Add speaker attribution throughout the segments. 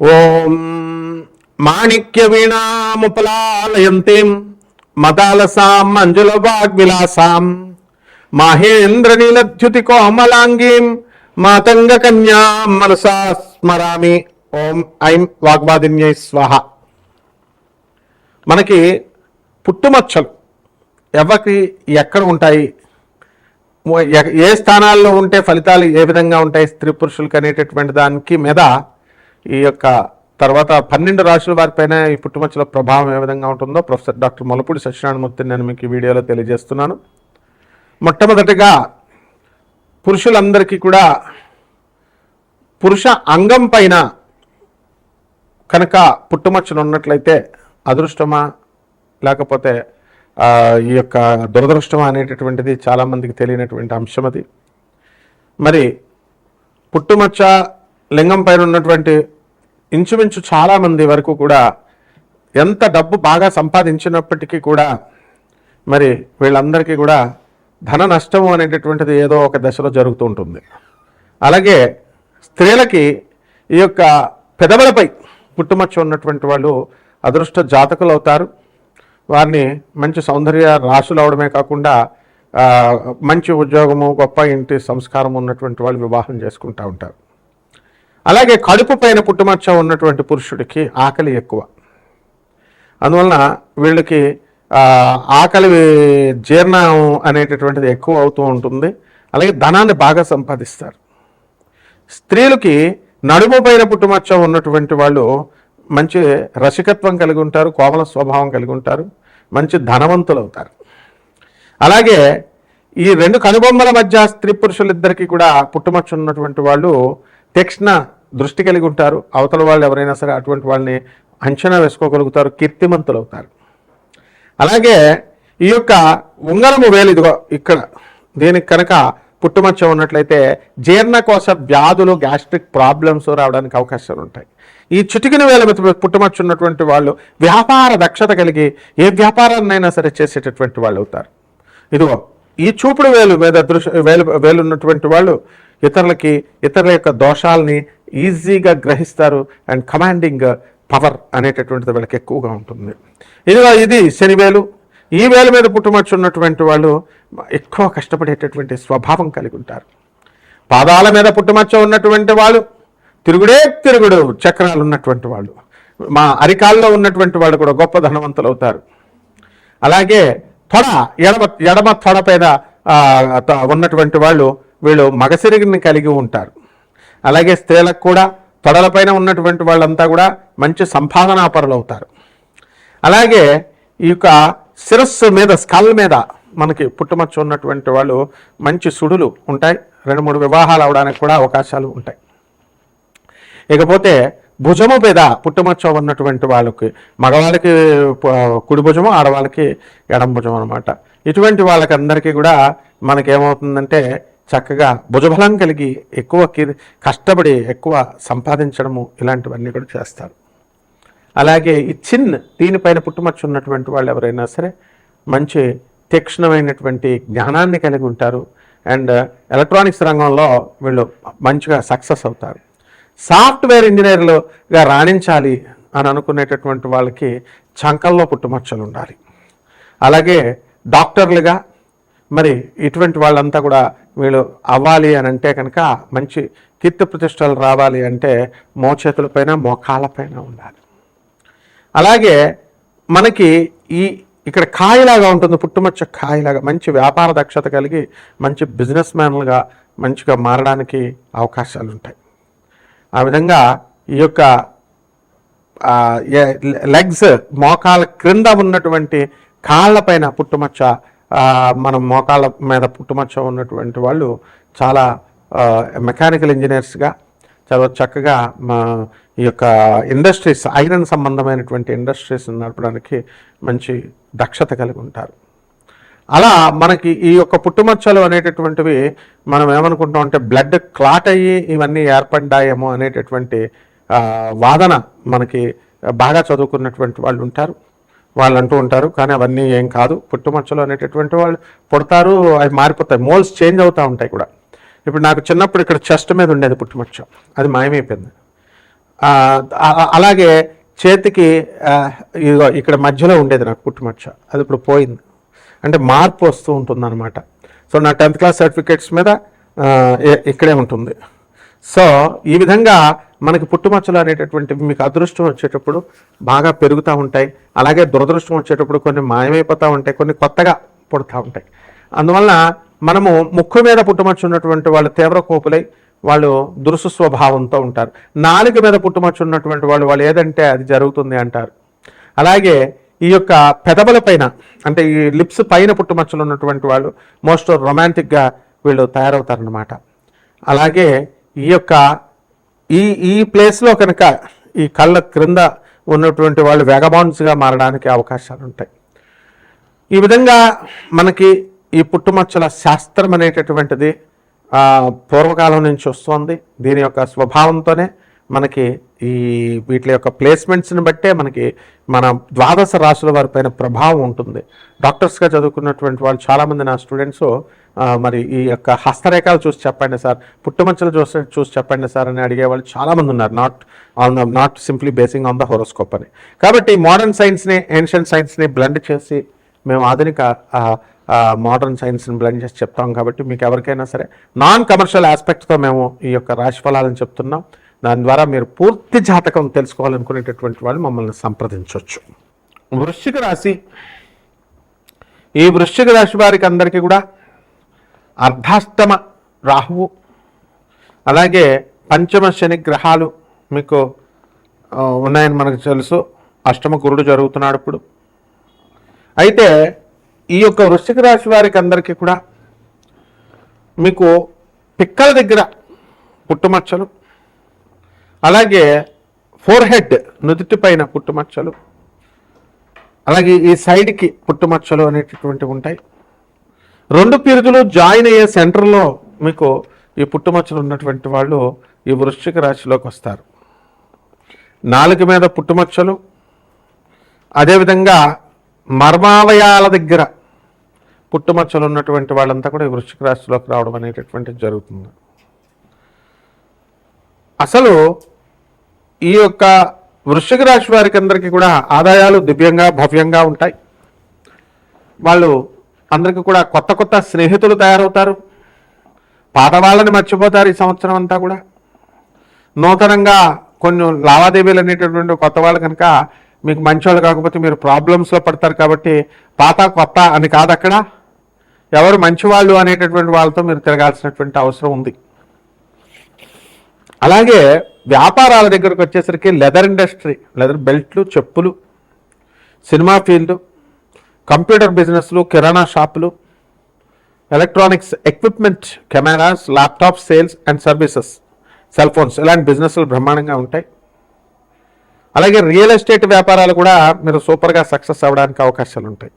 Speaker 1: ఓం మాణిక్య వీణాముపలాలయంతీం మదాలసాం మంజుల వాగ్విలాసాం. మాహేంద్ర నీలద్యుతి కోమలాంగీం మాతంగ కన్యా మనసా స్మరామి. ఓం ఐం వాగ్వాదిన్యై స్వాహ. మనకి పుట్టుమచ్చలు ఎవరికి ఎక్కడ ఉంటాయి? ఏ స్థానాల్లో ఉంటే ఫలితాలు ఏ విధంగా ఉంటాయి? స్త్రీ పురుషులకు అనేటటువంటి దానికి మీద ఈ యొక్క తర్వాత పన్నెండు రాశుల వారిపైన ఈ పుట్టుమచ్చల ప్రభావం ఏ విధంగా ఉంటుందో ప్రొఫెసర్ డాక్టర్ మొలపూడి సత్యనారాయణమూర్తి నేను మీకు ఈ వీడియోలో తెలియజేస్తున్నాను. మొట్టమొదటిగా పురుషులందరికీ కూడా పురుష అంగం పైన కనుక పుట్టుమచ్చలు ఉన్నట్లయితే అదృష్టమా? లేకపోతే ఈ యొక్క దురదృష్టమా అనేటటువంటిది చాలామందికి తెలియనటువంటి అంశం అది. మరి పుట్టుమచ్చ లింగం పైన ఉన్నటువంటి ఇంచుమించు చాలామంది వరకు కూడా ఎంత డబ్బు బాగా సంపాదించినప్పటికీ కూడా మరి వీళ్ళందరికీ కూడా ధన నష్టము అనేటటువంటిది ఏదో ఒక దశలో జరుగుతూ ఉంటుంది. అలాగే స్త్రీలకి ఈ యొక్క పెదవులపై పుట్టుమచ్చ ఉన్నటువంటి వాళ్ళు అదృష్ట జాతకులు అవుతారు. వారిని మంచి సౌందర్య రాశులు అవడమే కాకుండా మంచి ఉద్యోగము గొప్ప ఇంటి సంస్కారం ఉన్నటువంటి వాళ్ళు వివాహం చేసుకుంటూ ఉంటారు. అలాగే కడుపు పైన పుట్టుమచ్చ ఉన్నటువంటి పురుషుడికి ఆకలి ఎక్కువ. అందువలన వీళ్ళకి ఆకలి జీర్ణం అనేటటువంటిది ఎక్కువ అవుతూ ఉంటుంది. అలాగే ధనాన్ని బాగా సంపాదిస్తారు. స్త్రీలకి నడుము పైన పుట్టుమచ్చ ఉన్నటువంటి వాళ్ళు మంచి రసికత్వం కలిగి ఉంటారు కోమల స్వభావం కలిగి ఉంటారు మంచి ధనవంతులు అవుతారు అలాగే ఈ రెండు కనుబొమ్మల మధ్య స్త్రీ పురుషులిద్దరికీ కూడా పుట్టుమచ్చ ఉన్నటువంటి వాళ్ళు తీక్ష్ణ దృష్టి కలిగి ఉంటారు. అవతల వాళ్ళు ఎవరైనా సరే అటువంటి వాళ్ళని అంచనా వేసుకోగలుగుతారు. కీర్తిమంతులు అవుతారు అలాగే ఈ యొక్క ఉంగరము వేలు ఇదిగో ఇక్కడ. దీనికి కనుక పుట్టుమచ్చ ఉన్నట్లయితే జీర్ణకోశ వ్యాధులు గ్యాస్ట్రిక్ ప్రాబ్లమ్స్ రావడానికి అవకాశాలు ఉంటాయి. ఈ చిటికిన వేల మీద పుట్టుమచ్చ ఉన్నటువంటి వాళ్ళు వ్యాపార దక్షత కలిగి ఏ వ్యాపారాన్నైనా సరే చేసేటటువంటి వాళ్ళు అవుతారు. ఇదిగో ఈ చూపుడు వేలు మీద దృశ్య వేలు వేలు ఉన్నటువంటి వాళ్ళు ఇతరులకి ఇతరుల యొక్క దోషాలని ఈజీగా గ్రహిస్తారు అండ్ కమాండింగ్ పవర్ అనేటటువంటిది వీళ్ళకి ఎక్కువగా ఉంటుంది. ఇదిగో ఇది శనివేలు. ఈ వేలు మీద పుట్టుమచ్చు ఉన్నటువంటి వాళ్ళు ఎక్కువ కష్టపడేటటువంటి స్వభావం కలిగి ఉంటారు. పాదాల మీద పుట్టుమచ్చ ఉన్నటువంటి వాళ్ళు తిరుగుడే తిరుగుడు చక్రాలు ఉన్నటువంటి వాళ్ళు మా అరికాల్లో ఉన్నటువంటి వాళ్ళు కూడా గొప్ప ధనవంతులు అవుతారు అలాగే తొడ ఎడమ ఎడమ తొడ పైన ఉన్నటువంటి వాళ్ళు వీళ్ళు మగసిరిగిని కలిగి ఉంటారు. అలాగే స్త్రీలకు కూడా తొడలపైన ఉన్నటువంటి వాళ్ళంతా కూడా మంచి సంపాదనాపరులు అవుతారు అలాగే ఈ యొక్క శిరస్సు మీద స్కల్ మీద మనకి పుట్టుమచ్చ ఉన్నటువంటి వాళ్ళు మంచి సుడులు ఉంటాయి. రెండు మూడు వివాహాలు అవడానికి కూడా అవకాశాలు ఉంటాయి. ఇకపోతే భుజము మీద పుట్టుమచ్చ ఉన్నటువంటి వాళ్ళకి మగవాళ్ళకి కుడి భుజము ఆడవాళ్ళకి ఎడం భుజం అనమాట ఇటువంటి వాళ్ళకి అందరికీ కూడా మనకేమవుతుందంటే చక్కగా భుజబలం కలిగి ఎక్కువ కి- కష్టపడి ఎక్కువ సంపాదించడము ఇలాంటివన్నీ కూడా చేస్తారు. అలాగే ఈ చిన్ దీనిపైన పుట్టుమచ్చు ఉన్నటువంటి వాళ్ళు ఎవరైనా సరే మంచి తీక్షణమైనటువంటి జ్ఞానాన్ని కలిగి ఉంటారు. అండ్ ఎలక్ట్రానిక్స్ రంగంలో వీళ్ళు మంచిగా సక్సెస్ అవుతారు. సాఫ్ట్వేర్ ఇంజనీర్లుగా రాణించాలి అని అనుకునేటటువంటి వాళ్ళకి చంకల్లో పుట్టుమచ్చలు ఉండాలి. అలాగే డాక్టర్లుగా మరి ఇటువంటి వాళ్ళంతా కూడా వీళ్ళు అవ్వాలి అని అంటే కనుక మంచి కీర్తి ప్రతిష్టలు రావాలి అంటే మోచేతులపైన మోకాళ్ళపైన ఉండాలి. అలాగే మనకి ఈ ఇక్కడ కాయలాగా ఉంటుంది పుట్టుమచ్చ కాయలాగా మంచి వ్యాపార దక్షత కలిగి మంచి బిజినెస్ మ్యాన్లుగా మంచిగా మారడానికి అవకాశాలు ఉంటాయి. ఆ విధంగా ఈ యొక్క లెగ్స్ మోకాల క్రింద ఉన్నటువంటి కాళ్ళపైన పుట్టుమచ్చ మనం మోకాళ్ళ మీద పుట్టుమచ్చ ఉన్నటువంటి వాళ్ళు చాలా మెకానికల్ ఇంజనీర్స్గా చాలా చక్కగా మా ఈ యొక్క ఇండస్ట్రీస్ ఐరన్ సంబంధమైనటువంటి ఇండస్ట్రీస్ నడపడానికి మంచి దక్షత కలిగి ఉంటారు. అలా మనకి ఈ యొక్క పుట్టుమచ్చలు అనేటటువంటివి మనం ఏమనుకుంటాం అంటే బ్లడ్ క్లాట్ అయ్యి ఇవన్నీ ఏర్పడ్డాయేమో అనేటటువంటి వాదన మనకి బాగా చదువుకున్నటువంటి వాళ్ళు ఉంటారు. వాళ్ళు అంటూ ఉంటారు. కానీ అవన్నీ ఏం కాదు. పుట్టుమచ్చలు అనేటటువంటి వాళ్ళు పుడతారు అవి మారిపోతాయి. మోల్స్ చేంజ్ అవుతూ ఉంటాయి కూడా. ఇప్పుడు నాకు చిన్నప్పుడు ఇక్కడ చెస్ట్ మీద ఉండేది పుట్టుమచ్చ. అది మాయమైపోయింది. అలాగే చేతికి ఇదిగో ఇక్కడ మధ్యలో ఉండేది నాకు పుట్టుమచ్చ. అది ఇప్పుడు పోయింది. అంటే మార్పు వస్తూ ఉంటుంది అనమాట సో నా టెన్త్ క్లాస్ సర్టిఫికేట్స్ మీద ఇక్కడే ఉంటుంది. సో ఈ విధంగా మనకి పుట్టుమచ్చలు అనేటటువంటివి మీకు అదృష్టం వచ్చేటప్పుడు బాగా పెరుగుతూ ఉంటాయి. అలాగే దురదృష్టం వచ్చేటప్పుడు కొన్ని మాయమైపోతూ ఉంటాయి కొన్ని కొత్తగా పుడతా ఉంటాయి. అందువలన మనము ముక్కు మీద పుట్టుమచ్చ ఉన్నటువంటి వాళ్ళు తీవ్ర కోపులై వాళ్ళు దురుసు స్వభావంతో ఉంటారు. నాలుక మీద పుట్టుమచ్చ ఉన్నటువంటి వాళ్ళు వాళ్ళు ఏదంటే అది జరుగుతుంది అంటారు. అలాగే ఈ యొక్క పెదవుల పైన అంటే ఈ లిప్స్ పైన పుట్టుమచ్చలు ఉన్నటువంటి వాళ్ళు మోస్ట్ రొమాంటిక్గా వీళ్ళు తయారవుతారనమాట అలాగే ఈ యొక్క ఈ ఈ ప్లేస్లో కనుక ఈ కళ్ళ క్రింద ఉన్నటువంటి వాళ్ళు వెగబాండ్స్గా మారడానికి అవకాశాలు ఉంటాయి. ఈ విధంగా మనకి ఈ పుట్టుమచ్చల శాస్త్రం అనేటటువంటిది పూర్వకాలం నుంచి వస్తుంది. దీని యొక్క స్వభావంతోనే మనకి ఈ వీటి యొక్క ప్లేస్మెంట్స్ని బట్టే మనకి మన ద్వాదశ రాశుల వారి పైన ప్రభావం ఉంటుంది. డాక్టర్స్గా చదువుకున్నటువంటి వాళ్ళు చాలామంది నా స్టూడెంట్స్ మరి ఈ యొక్క హస్తరేఖలు చూసి చెప్పండి సార్ పుట్టుమచ్చలు చూసి చూసి చెప్పండి సార్ అని అడిగే వాళ్ళు చాలామంది ఉన్నారు. Not on the not simply basing on the horoscope అని. కాబట్టి మోడర్న్ సైన్స్ని ఏన్షియంట్ సైన్స్ని బ్లెండ్ చేసి మేము ఆధునిక మోడర్న్ సైన్స్ని బ్లెండ్ చేసి చెప్తాం. కాబట్టి మీకు ఎవరికైనా సరే నాన్ కమర్షియల్ ఆస్పెక్ట్తో మేము ఈ యొక్క రాశి ఫలాలను చెప్తున్నాం. దాని ద్వారా మీరు పూర్తి జాతకం తెలుసుకోవాలనుకునేటటువంటి వాళ్ళు మమ్మల్ని సంప్రదించవచ్చు. వృశ్చిక రాశి. ఈ వృశ్చిక రాశి వారికి అందరికీ కూడా అర్ధాష్టమ రాహువు అలాగే పంచమ శని గ్రహాలు మీకు ఉన్నాయని మనకు తెలుసు. అష్టమ గురుడు జరుగుతున్నాడు ఇప్పుడు. అయితే ఈ యొక్క వృశ్చిక రాశి వారికి అందరికీ కూడా మీకు పిక్కల దగ్గర పుట్టుమచ్చలు అలాగే ఫోర్హెడ్ నుదుటి పైన పుట్టుమచ్చలు అలాగే ఈ సైడ్కి పుట్టుమచ్చలు అనేటటువంటివి ఉంటాయి. రెండు పిరుదులు జాయిన్ అయ్యే సెంటర్లో మీకు ఈ పుట్టుమచ్చలు ఉన్నటువంటి వాళ్ళు ఈ వృశ్చిక రాశిలోకి వస్తారు. నాలుగు మీద పుట్టుమచ్చలు అదేవిధంగా మర్మావయాల దగ్గర పుట్టుమచ్చలు ఉన్నటువంటి వాళ్ళంతా కూడా ఈ వృశ్చిక రాశిలోకి రావడం అనేటటువంటిది జరుగుతుంది. అసలు ఈ యొక్క వృశ్చిక రాశి వారికి అందరికీ కూడా ఆదాయాలు దివ్యంగా భవ్యంగా ఉంటాయి. వాళ్ళు అందరికీ కూడా కొత్త కొత్త స్నేహితులు తయారవుతారు. పాత వాళ్ళని మర్చిపోతారు ఈ సంవత్సరం అంతా కూడా. నూతనంగా కొన్ని లావాదేవీలు అనేటటువంటి కొత్త వాళ్ళు కనుక మీకు మంచోళ్ళు కాకపోతే మీరు ప్రాబ్లమ్స్లో పడతారు కాబట్టి పాత కొత్త అని కాదు అక్కడ ఎవరు మంచివాళ్ళు అనేటటువంటి వాళ్ళతో మీరు తిరగాల్సినటువంటి అవసరం ఉంది. అలాగే వ్యాపారాల దగ్గరకు వచ్చేసరికి లెదర్ ఇండస్ట్రీ లెదర్ బెల్ట్లు చెప్పులు సినిమా ఫీల్డ్ కంప్యూటర్ బిజినెస్లు కిరాణా షాపులు electronics equipment cameras laptop sales and services cell phones ఇలాంటి బిజినెస్లు బ్రహ్మాండంగా ఉంటాయి. అలాగే రియల్ ఎస్టేట్ వ్యాపారాలు కూడా మీరు సూపర్గా సక్సెస్ అవ్వడానికి అవకాశాలు ఉంటాయి.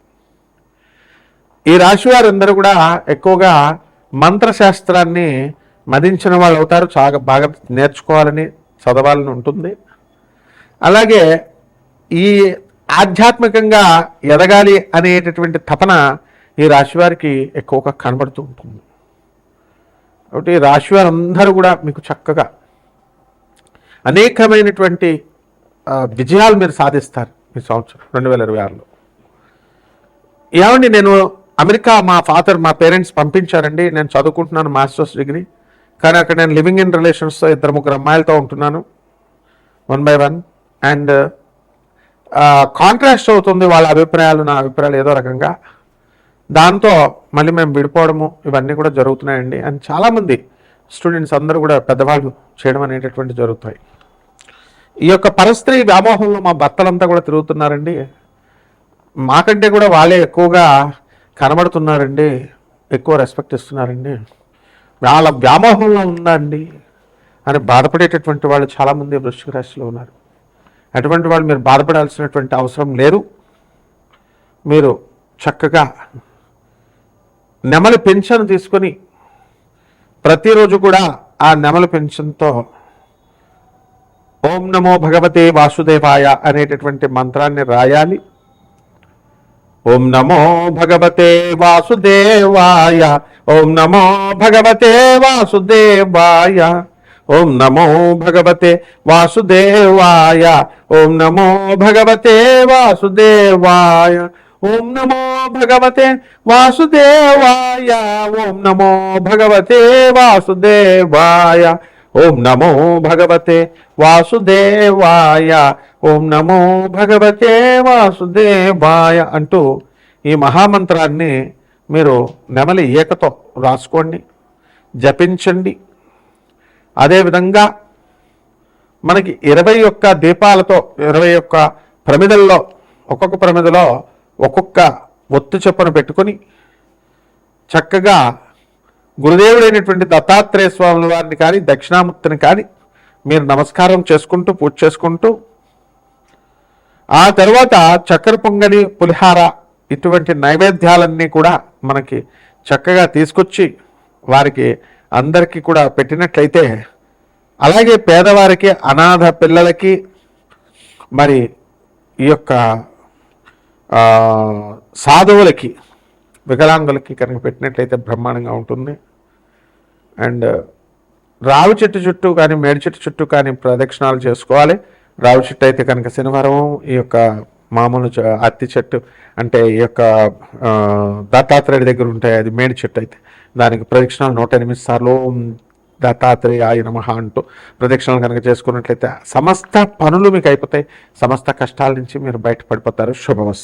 Speaker 1: ఈ రాశి వారందరూ కూడా ఎక్కువగా మంత్రశాస్త్రాన్ని మదించిన వాళ్ళు అవుతారు చాలా బాగా నేర్చుకోవాలని చదవాలని ఉంటుంది. అలాగే ఈ ఆధ్యాత్మికంగా ఎదగాలి అనేటటువంటి తపన ఈ రాశి వారికి ఎక్కువగా కనబడుతూ ఉంటుంది. కాబట్టి ఈ రాశి వారందరూ కూడా మీకు చక్కగా అనేకమైనటువంటి విజయాలు మీరు సాధిస్తారు ఈ సంవత్సరం రెండు వేల ఇరవై ఆరులో. ఏమండి నేను అమెరికా మా ఫాదర్ మా పేరెంట్స్ పంపించారండి నేను చదువుకుంటున్నాను మాస్టర్స్ డిగ్రీ. కానీ అక్కడ నేను లివింగ్ ఇన్ రిలేషన్స్తో ఇద్దరు ముగ్గురు అమ్మాయిలతో ఉంటున్నాను one by one. And contrast అవుతుంది వాళ్ళ అభిప్రాయాలు నా అభిప్రాయాలు ఏదో రకంగా. దాంతో మళ్ళీ మేము విడిపోవడము ఇవన్నీ కూడా జరుగుతున్నాయండి. అండ్ చాలామంది స్టూడెంట్స్ అందరూ కూడా పెద్దవాళ్ళు చేయడం అనేటటువంటి జరుగుతాయి. ఈ యొక్క పరస్త్రీ వ్యామోహంలో మా భర్తలంతా కూడా తిరుగుతున్నారండి. మాకంటే కూడా వాళ్ళే ఎక్కువగా కనబడుతున్నారండి ఎక్కువ రెస్పెక్ట్ ఇస్తున్నారండి. వాళ్ళ వ్యామోహంలో ఉందండి అని బాధపడేటటువంటి వాళ్ళు చాలామంది వృశ్చిక రాశిలో ఉన్నారు. అటువంటి వాళ్ళు మీరు బాధపడాల్సినటువంటి అవసరం లేదు. మీరు చక్కగా నెమలి పెన్షన్ తీసుకొని ప్రతిరోజు కూడా ఆ నెమలి పెన్షన్తో ఓం నమో భగవతే వాసుదేవాయ అనేటటువంటి మంత్రాన్ని రాయాలి. ఓం నమో భగవతే వాసుదేవాయ ఓం నమో భగవతే వాసుదేవాయ. ఓం నమో భగవతే వాసుదేవాయ. ఓం నమో భగవతే వాసుదేవాయ. ఓం నమో భగవతే వాసుదేవాయ. ఓం నమో భగవతే వాసుదేవాయ. ఓం నమో భగవతే వాసుదేవాయ. ఓం నమో భగవతే వాసుదేవాయ అంటూ ఈ మహామంత్రాన్ని మీరు నెమలి ఏకతో రాసుకోండి జపించండి. అదేవిధంగా మనకి ఇరవై ఒక్క దీపాలతో ఇరవై ఒక్క ప్రమిదల్లో ఒక్కొక్క ప్రమిదలో ఒక్కొక్క ఒత్తు చొప్పున పెట్టుకొని చక్కగా గురుదేవుడైనటువంటి దత్తాత్రేయ స్వామి వారిని కానీ దక్షిణామూర్తిని కానీ మీరు నమస్కారం చేసుకుంటూ పూజ చేసుకుంటూ ఆ తర్వాత చక్కెర పొంగలి పులిహార ఇటువంటి నైవేద్యాలన్నీ కూడా మనకి చక్కగా తీసుకొచ్చి వారికి అందరికీ కూడా పెట్టినట్లయితే అలాగే పేదవారికి అనాథ పిల్లలకి మరి ఈ యొక్క సాధువులకి వికలాంగులకి కనుక పెట్టినట్లయితే బ్రహ్మాండంగా ఉంటుంది. అండ్ రావి చెట్టు చుట్టూ కానీ మేడి చెట్టు చుట్టూ కానీ ప్రదక్షిణాలు చేసుకోవాలి. రావి చెట్టు అయితే కనుక శనివారం ఈ యొక్క మామూలు అత్తి చెట్టు అంటే ఈ యొక్క దత్తాత్రేయుడి దగ్గర ఉంటాయి అది మేడి చెట్టు అయితే. దానికి ప్రదక్షిణాలు నూట ఎనిమిది సార్లు దత్తాత్రేయ ఆయన మహా అంటూ ప్రదక్షిణలు కనుక చేసుకున్నట్లయితే సమస్త పనులు మీకు అయిపోతాయి. సమస్త కష్టాల నుంచి మీరు బయటపడిపోతారు. శుభమస్తు.